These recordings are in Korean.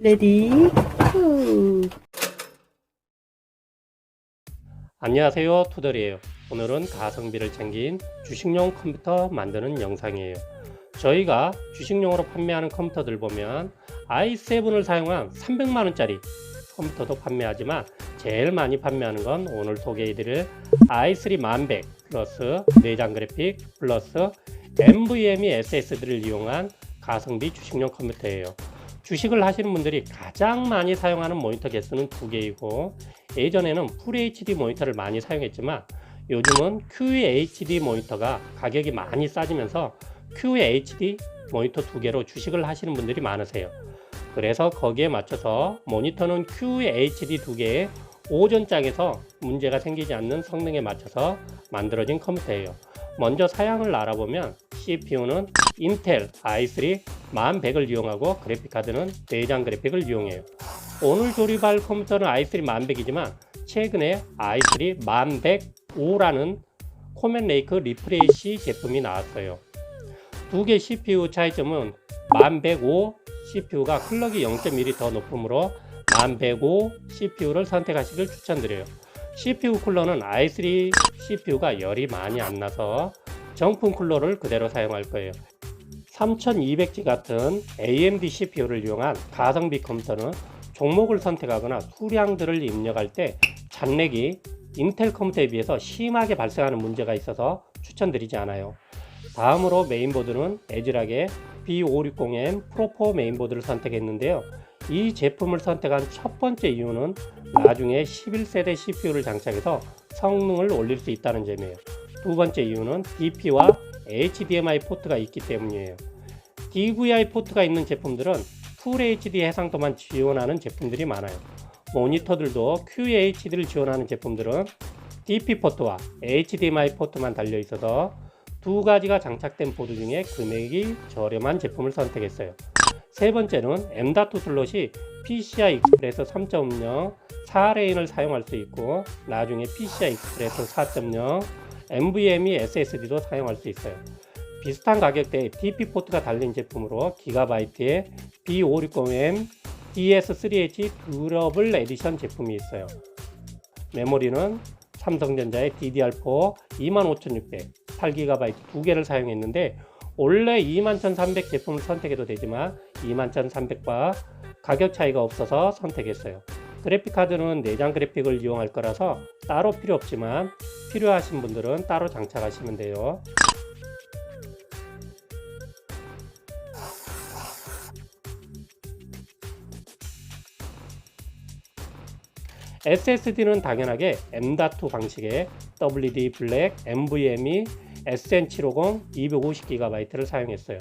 레디 후. 안녕하세요 투덜이에요. 오늘은 가성비를 챙긴 주식용 컴퓨터 만드는 영상이에요. 저희가 주식용으로 판매하는 컴퓨터들 보면 i7을 사용한 300만원짜리 컴퓨터도 판매하지만 제일 많이 판매하는 건 오늘 소개해드릴 i3 1100 플러스 내장 그래픽 플러스 NVMe SSD를 이용한 가성비 주식용 컴퓨터예요 주식을 하시는 분들이 가장 많이 사용하는 모니터 개수는 두 개이고 예전에는 FHD 모니터를 많이 사용했지만 요즘은 QHD 모니터가 가격이 많이 싸지면서 QHD 모니터 두 개로 주식을 하시는 분들이 많으세요. 그래서 거기에 맞춰서 모니터는 QHD 두 개에 오전장에서 문제가 생기지 않는 성능에 맞춰서 만들어진 컴퓨터예요. 먼저 사양을 알아보면 CPU는 인텔 i3 1100을 이용하고 그래픽카드는 내장 그래픽을 이용해요. 오늘 조립할 컴퓨터는 i3 1100이지만 최근에 i3 1105라는 코멘 레이크 리프레시 제품이 나왔어요. 두 개 CPU 차이점은 1105 CPU가 클럭이 0.1이 더 높으므로 1105 CPU를 선택하시길 추천드려요. CPU 쿨러는 i3 CPU가 열이 많이 안 나서 정품 쿨러를 그대로 사용할 거예요. 3200G 같은 AMD CPU를 이용한 가성비 컴퓨터는 종목을 선택하거나 수량들을 입력할 때 잔렉이 인텔 컴퓨터에 비해서 심하게 발생하는 문제가 있어서 추천드리지 않아요. 다음으로 메인보드는 에즈락의 B560M 프로4 메인보드를 선택했는데요. 이 제품을 선택한 첫 번째 이유는 나중에 11세대 CPU를 장착해서 성능을 올릴 수 있다는 점이에요. 두 번째 이유는 DP와 HDMI 포트가 있기 때문이에요. DVI 포트가 있는 제품들은 FHD 해상도만 지원하는 제품들이 많아요. 모니터들도 QHD를 지원하는 제품들은 DP 포트와 HDMI 포트만 달려 있어서 두 가지가 장착된 보드 중에 금액이 저렴한 제품을 선택했어요. 세 번째는 M.2 슬롯이 PCI 익스프레스 3.0 4레인을 사용할 수 있고 나중에 PCI 익스프레스 4.0 NVMe SSD도 사용할 수 있어요. 비슷한 가격대에 DP 포트가 달린 제품으로 기가바이트의 B560M DS3H 듀러블 에디션 제품이 있어요. 메모리는 삼성전자의 DDR4 25600 8GB 두 개를 사용했는데 원래 21300 제품을 선택해도 되지만 21300과 가격 차이가 없어서 선택했어요. 그래픽 카드는 내장 그래픽을 이용할 거라서 따로 필요 없지만 필요하신 분들은 따로 장착하시면 돼요. SSD는 당연하게 M.2 방식의 WD 블랙 NVMe SN750 250GB를 사용했어요.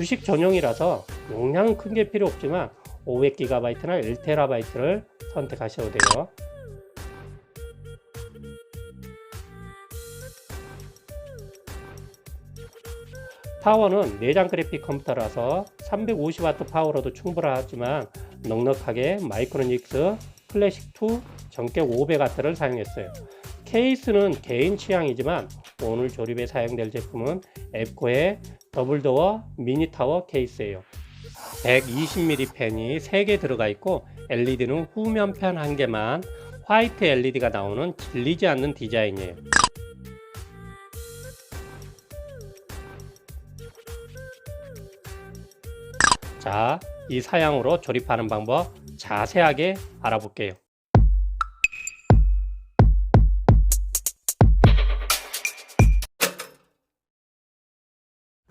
주식 전용이라서 용량은 큰 게 필요 없지만 500GB나 1TB를 선택하셔도 돼요. 파워는 내장 그래픽 컴퓨터라서 350W 파워로도 충분하지만 넉넉하게 마이크로닉스 클래식2 전격 500W를 사용했어요. 케이스는 개인 취향이지만 오늘 조립에 사용될 제품은 앱코의 더블도어 미니타워 케이스예요. 120mm 펜이 3개 들어가 있고 LED는 후면 펜 1개만 화이트 LED가 나오는 질리지 않는 디자인이에요. 자, 이 사양으로 조립하는 방법 자세하게 알아볼게요.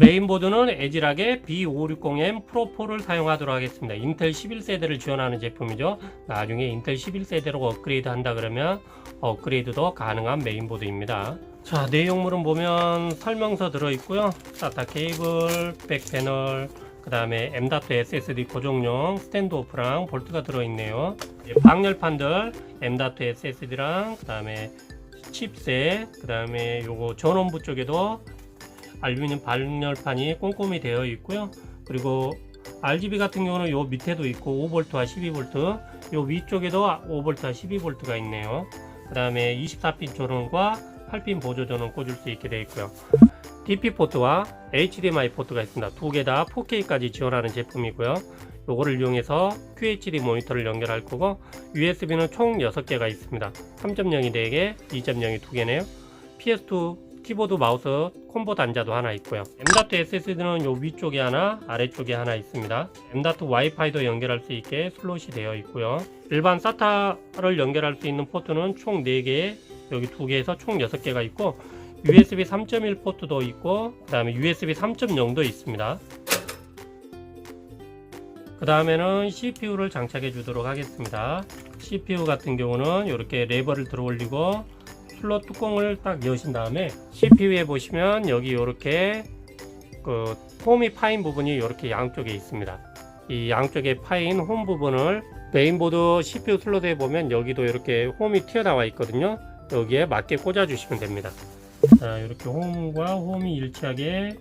메인보드는 에지락의 B560M 프로4를 사용하도록 하겠습니다. 인텔 11세대를 지원하는 제품이죠. 나중에 인텔 11세대로 업그레이드 한다 그러면 업그레이드도 가능한 메인보드입니다. 자, 내용물은 보면 설명서 들어있고요. SATA 케이블, 백 패널, 그 다음에 M.2 SSD 고정용 스탠드오프랑 볼트가 들어있네요. 방열판들 M.2 SSD랑 그 다음에 칩셋, 그 다음에 요거 전원부 쪽에도 알루미늄 방열판이 꼼꼼히 되어 있고요. 그리고 RGB 같은 경우는 요 밑에도 있고 5V와 12V, 요 위쪽에도 5V와 12V가 있네요. 그 다음에 24핀 전원과 8핀 보조 전원 꽂을 수 있게 되어 있고요. DP 포트와 HDMI 포트가 있습니다. 두 개 다 4K까지 지원하는 제품이고요. 요거를 이용해서 QHD 모니터를 연결할 거고 USB는 총 6개가 있습니다. 3.0이 4개, 2.0이 2개네요. PS2 키보드 마우스 콤보 단자도 하나 있고요. M.2 SSD는 요 위쪽에 하나, 아래쪽에 하나 있습니다. M.2 와이파이도 연결할 수 있게 슬롯이 되어 있고요. 일반 SATA를 연결할 수 있는 포트는 총 4개, 여기 2개에서 총 6개가 있고 USB 3.1 포트도 있고 그 다음에 USB 3.0도 있습니다. 그 다음에는 CPU를 장착해 주도록 하겠습니다. CPU 같은 경우는 이렇게 레버를 들어 올리고 슬롯 뚜껑을 딱 여신 다음에 CPU에 보시면 여기 이렇게 그 홈이 파인 부분이 이렇게 양쪽에 있습니다. 이 양쪽에 파인 홈 부분을 메인보드 CPU 슬롯에 보면 여기도 이렇게 홈이 튀어나와 있거든요. 여기에 맞게 꽂아 주시면 됩니다. 자, 이렇게 홈과 홈이 일치하게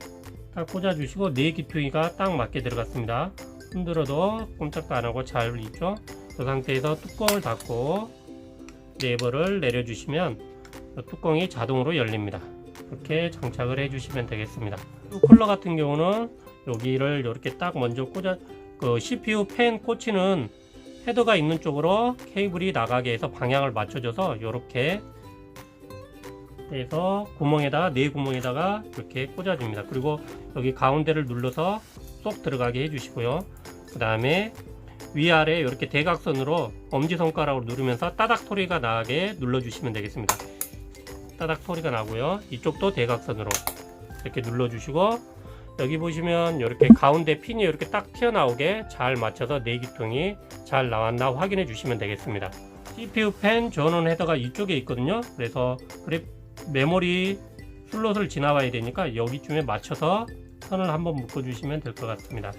딱 꽂아 주시고 네 기퉁이가 딱 맞게 들어갔습니다. 흔들어도 꼼짝도 안 하고 잘 있죠. 그 상태에서 뚜껑을 닫고 레버를 내려주시면 뚜껑이 자동으로 열립니다. 이렇게 장착을 해주시면 되겠습니다. 이 쿨러 같은 경우는 여기를 이렇게 딱 먼저 꽂아 그 CPU 팬 꽂히는 헤더가 있는 쪽으로 케이블이 나가게 해서 방향을 맞춰줘서 이렇게 해서 구멍에다가 네 구멍에다가 이렇게 꽂아줍니다. 그리고 여기 가운데를 눌러서 쏙 들어가게 해주시고요. 그 다음에 위아래 이렇게 대각선으로 엄지손가락으로 누르면서 따닥 소리가 나게 눌러주시면 되겠습니다. 따닥 소리가 나고요. 이쪽도 대각선으로 이렇게 눌러주시고 여기 보시면 이렇게 가운데 핀이 이렇게 딱 튀어나오게 잘 맞춰서 내기통이 잘 나왔나 확인해 주시면 되겠습니다. CPU 펜 전원 헤더가 이쪽에 있거든요. 그래서 그래 메모리 슬롯을 지나와야 되니까 여기쯤에 맞춰서 선을 한번 묶어 주시면 될 것 같습니다.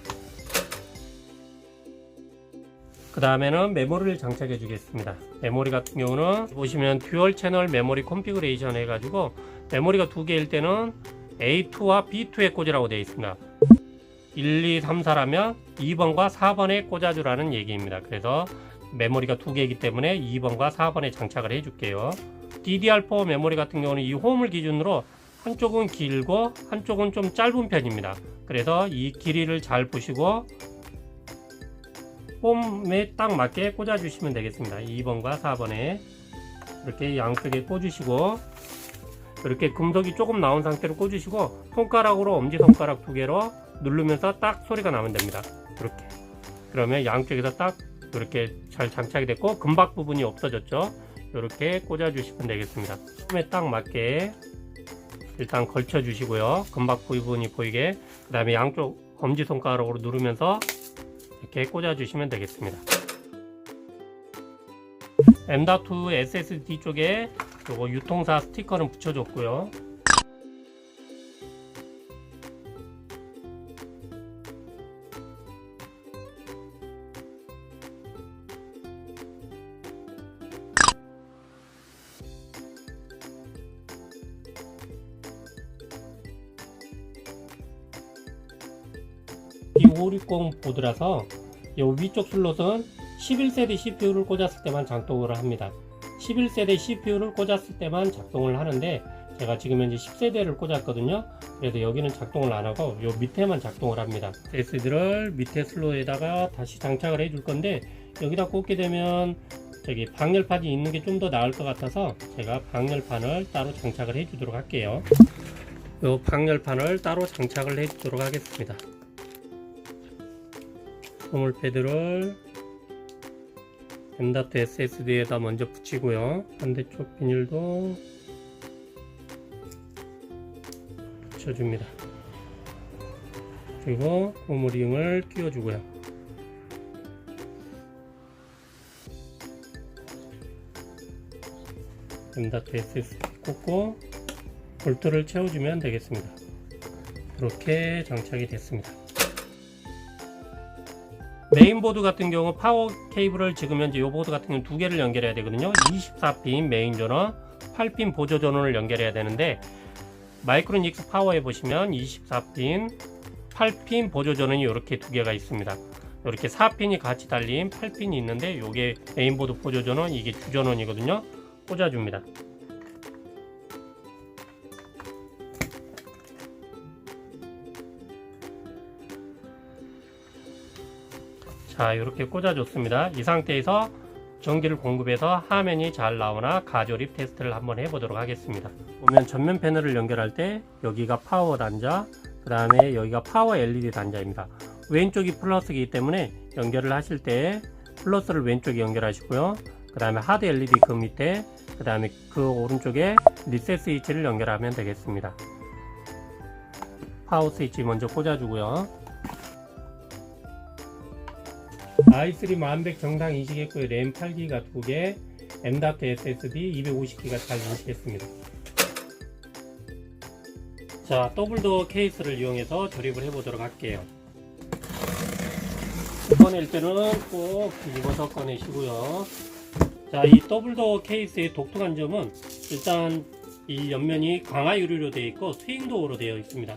그 다음에는 메모리를 장착해 주겠습니다. 메모리 같은 경우는 보시면 듀얼 채널 메모리 컨피그레이션 해가지고 메모리가 두 개일 때는 A2와 B2에 꽂으라고 되어 있습니다. 1, 2, 3, 4라면 2번과 4번에 꽂아주라는 얘기입니다. 그래서 메모리가 두 개이기 때문에 2번과 4번에 장착을 해줄게요. DDR4 메모리 같은 경우는 이 홈을 기준으로 한쪽은 길고 한쪽은 좀 짧은 편입니다. 그래서 이 길이를 잘 보시고 홈에 딱 맞게 꽂아 주시면 되겠습니다. 2번과 4번에. 이렇게 양쪽에 꽂으시고 이렇게 금속이 조금 나온 상태로 꽂으시고 손가락으로 엄지손가락 두 개로 누르면서 딱 소리가 나면 됩니다. 이렇게. 그러면 양쪽에서 딱 이렇게 잘 장착이 됐고 금박 부분이 없어졌죠? 이렇게 꽂아 주시면 되겠습니다. 홈에 딱 맞게 일단 걸쳐 주시고요. 금박 부분이 보이게. 그 다음에 양쪽 엄지손가락으로 누르면서 이렇게 꽂아 주시면 되겠습니다. M.2 SSD 쪽에 요거 유통사 스티커는 붙여줬고요. B560 보드라서 이 위쪽 슬롯은 11세대 CPU를 꽂았을 때만 작동을 합니다. 11세대 CPU를 꽂았을 때만 작동을 하는데 제가 지금 현재 10세대를 꽂았거든요. 그래서 여기는 작동을 안 하고 요 밑에만 작동을 합니다. SSD를 밑에 슬롯에다가 다시 장착을 해줄 건데 여기다 꽂게 되면 저기 방열판이 있는 게 좀 더 나을 것 같아서 제가 방열판을 따로 장착을 해주도록 할게요. 요 방열판을 따로 장착을 해주도록 하겠습니다. 소물 패드를 M.2 SSD에다 먼저 붙이고요. 반대쪽 비닐도 붙여줍니다. 그리고 고무링을 끼워주고요. M.2 SSD 꽂고 볼트를 채워주면 되겠습니다. 이렇게 장착이 됐습니다. 메인보드 같은 경우 파워 케이블을 지금 현재 이 보드 같은 경우 두 개를 연결해야 되거든요. 24핀 메인 전원 8핀 보조 전원을 연결해야 되는데 마이크로닉스 파워에 보시면 24핀 8핀 보조 전원이 이렇게 두 개가 있습니다. 이렇게 4핀이 같이 달린 8핀이 있는데 이게 메인보드 보조 전원 이게 주 전원이거든요. 꽂아줍니다 자 이렇게 꽂아줬습니다. 이 상태에서 전기를 공급해서 화면이 잘 나오나 가조립 테스트를 한번 해보도록 하겠습니다. 보면 전면 패널을 연결할 때 여기가 파워 단자, 그 다음에 여기가 파워 LED 단자입니다. 왼쪽이 플러스이기 때문에 연결을 하실 때 플러스를 왼쪽에 연결하시고요. 그 다음에 하드 LED 그 밑에, 그 다음에 그 오른쪽에 리셋 스위치를 연결하면 되겠습니다. 파워 스위치 먼저 꽂아주고요. I3 만백 정상 인식했고요. 램 8기가 2개, M.2 SSD 250기가 잘 인식했습니다. 자, 더블도어 케이스를 이용해서 조립을 해보도록 할게요. 꺼낼 때는 꼭 뒤집어서 꺼내시고요. 자, 이 더블도어 케이스의 독특한 점은 일단 이 옆면이 강화 유리로 되어 있고 스윙도어로 되어 있습니다.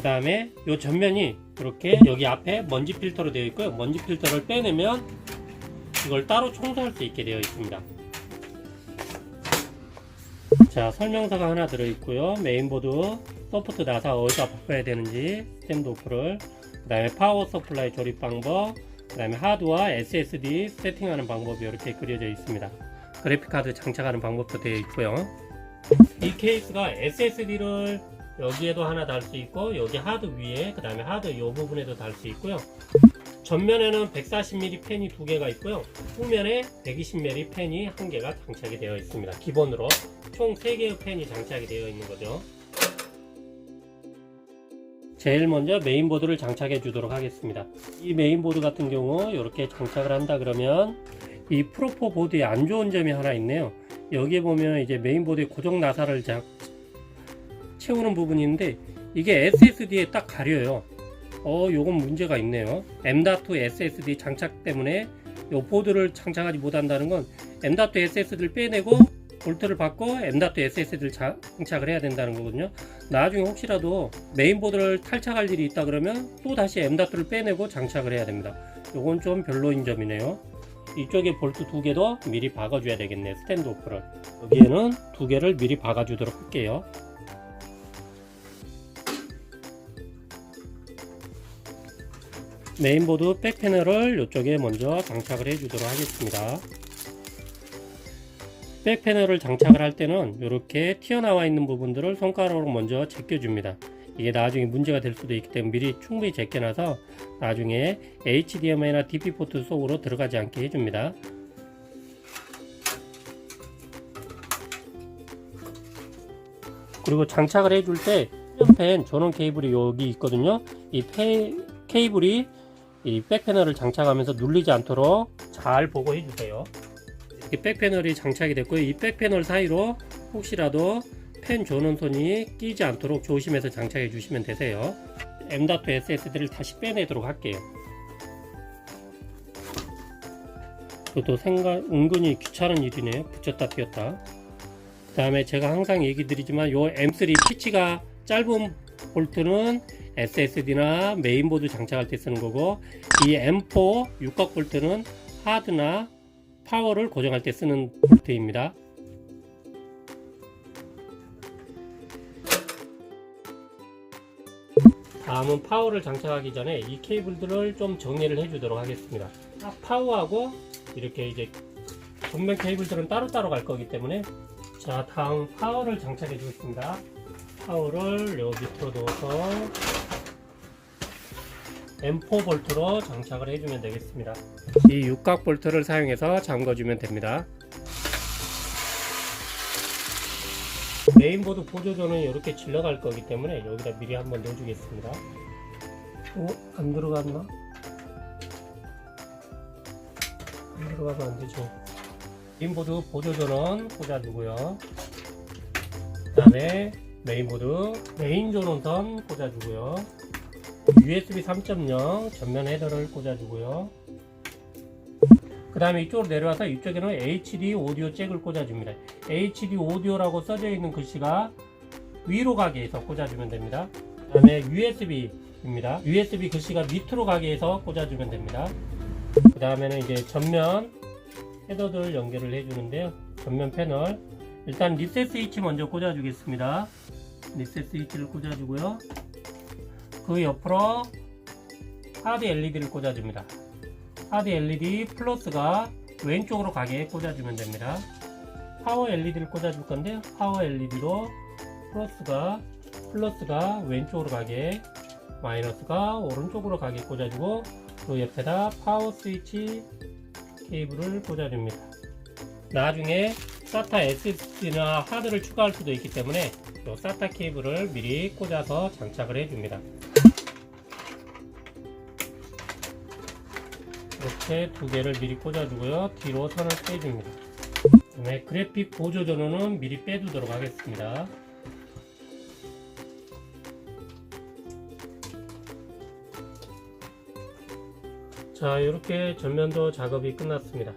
그 다음에 이 전면이 이렇게 여기 앞에 먼지 필터로 되어 있고요. 먼지 필터를 빼내면 이걸 따로 청소할 수 있게 되어 있습니다. 자, 설명서가 하나 들어있고요. 메인보드, 소프트 나사 어디다 바꿔야 되는지, 스탠드 오프를, 그 다음에 파워 서플라이 조립 방법, 그 다음에 하드와 SSD 세팅하는 방법이 이렇게 그려져 있습니다. 그래픽카드 장착하는 방법도 되어 있고요. 이 케이스가 SSD를 여기에도 하나 달 수 있고 여기 하드 위에 그 다음에 하드 이 부분에도 달 수 있고요. 전면에는 140mm 팬이 두 개가 있고요. 후면에 120mm 팬이 한 개가 장착이 되어 있습니다. 기본으로 총 3개의 팬이 장착이 되어 있는 거죠. 제일 먼저 메인보드를 장착해 주도록 하겠습니다. 이 메인보드 같은 경우 이렇게 장착을 한다 그러면 이 프로포 보드에 안 좋은 점이 하나 있네요. 여기에 보면 이제 메인보드에 고정 나사를 자, 채우는 부분이 있는데 이게 SSD에 딱 가려요. 어, 요건 문제가 있네요. M.2 SSD 장착 때문에 요 보드를 장착하지 못한다는 건 M.2 SSD를 빼내고 볼트를 바꿔 M.2 SSD를 장착을 해야 된다는 거거든요. 나중에 혹시라도 메인보드를 탈착할 일이 있다 그러면 또 다시 M.2를 빼내고 장착을 해야 됩니다. 요건 좀 별로인 점이네요. 이쪽에 볼트 두 개도 미리 박아줘야 되겠네요. 스탠드 오프를. 여기에는 두 개를 미리 박아주도록 할게요. 메인보드 백 패널을 이쪽에 먼저 장착을 해 주도록 하겠습니다. 백 패널을 장착을 할 때는 이렇게 튀어나와 있는 부분들을 손가락으로 먼저 제껴줍니다. 이게 나중에 문제가 될 수도 있기 때문에 미리 충분히 제껴놔서 나중에 HDMI나 DP 포트 속으로 들어가지 않게 해줍니다. 그리고 장착을 해줄 때 펜 전원 케이블이 여기 있거든요. 이 페, 케이블이 이 백패널을 장착하면서 눌리지 않도록 잘 보고 해 주세요. 이렇게 백패널이 장착이 됐고요. 이 백패널 사이로 혹시라도 펜 전원선이 끼지 않도록 조심해서 장착해 주시면 되세요. M.2 SSD를 다시 빼내도록 할게요. 저도 생각 은근히 귀찮은 일이네요. 붙였다 띄었다. 그 다음에 제가 항상 얘기 드리지만 요 M3 피치가 짧은 볼트는 SSD나 메인보드 장착할 때 쓰는 거고 이 M4 육각 볼트는 하드나 파워를 고정할 때 쓰는 볼트입니다. 다음은 파워를 장착하기 전에 이 케이블들을 좀 정리를 해주도록 하겠습니다. 파워하고 이렇게 이제 전면 케이블들은 따로따로 갈 거기 때문에 자 다음 파워를 장착해 주겠습니다. 파워를 여기 밑으로 넣어서 M4 볼트로 장착을 해주면 되겠습니다. 이 육각 볼트를 사용해서 잠궈주면 됩니다. 메인보드 보조전은 이렇게 질러갈 거기 때문에 여기다 미리 한번 넣어주겠습니다. 오, 안 들어갔나? 안 들어가면 안 되죠. 메인보드 보조전원 꽂아주고요. 그 다음에 메인보드 메인 전원선 꽂아주고요. USB 3.0 전면 헤더를 꽂아주고요. 그 다음에 이쪽으로 내려와서 이쪽에는 HD 오디오 잭을 꽂아줍니다. HD 오디오라고 써져 있는 글씨가 위로 가게 해서 꽂아주면 됩니다. 그 다음에 USB입니다. USB 글씨가 밑으로 가게 해서 꽂아주면 됩니다. 그 다음에는 이제 전면 헤더들 연결을 해주는데요. 전면 패널 일단 리셋 스위치 먼저 꽂아주겠습니다. 리셋 스위치를 꽂아주고요. 그 옆으로 하드 LED를 꽂아줍니다. 하드 LED 플러스가 왼쪽으로 가게 꽂아주면 됩니다. 파워 LED를 꽂아줄 건데요. 파워 LED도 플러스가 플러스가 왼쪽으로 가게 마이너스가 오른쪽으로 가게 꽂아주고 그 옆에다 파워 스위치 케이블을 꽂아줍니다. 나중에 SATA SSD나 하드를 추가할 수도 있기 때문에 이 SATA 케이블을 미리 꽂아서 장착을 해줍니다. 이렇게 두 개를 미리 꽂아주고요. 뒤로 선을 빼줍니다. 그다음에 그래픽 보조 전원은 미리 빼두도록 하겠습니다. 자, 이렇게 전면도 작업이 끝났습니다.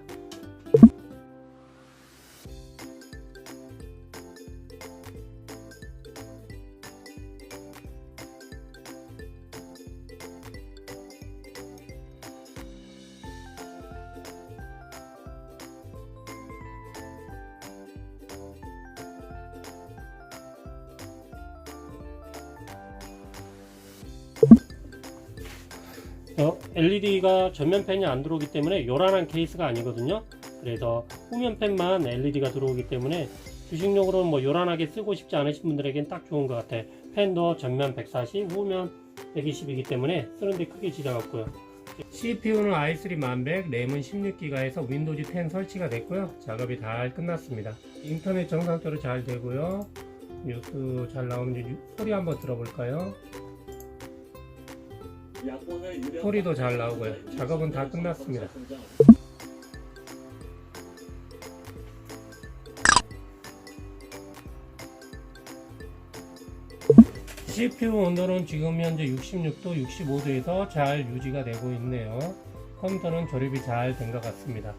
LED가 전면 팬이 안 들어오기 때문에 요란한 케이스가 아니거든요. 그래서 후면 팬만 LED가 들어오기 때문에 주식용으로 뭐 요란하게 쓰고 싶지 않으신 분들에겐 딱 좋은 것 같아요. 팬도 전면 140, 후면 120이기 때문에 쓰는데 크게 지장 없고요. CPU는 i3 1100, 램은 16기가에서 윈도우즈 10 설치가 됐고요. 작업이 다 끝났습니다. 인터넷 정상적으로 잘 되고요. 뉴스 잘 나오는지 소리 한번 들어볼까요? 소리도 잘 나오고요. 작업은 다 끝났습니다. CPU 온도는 지금 현재 66도, 65도에서 잘 유지가 되고 있네요. 컴퓨터는 조립이 잘 된 것 같습니다.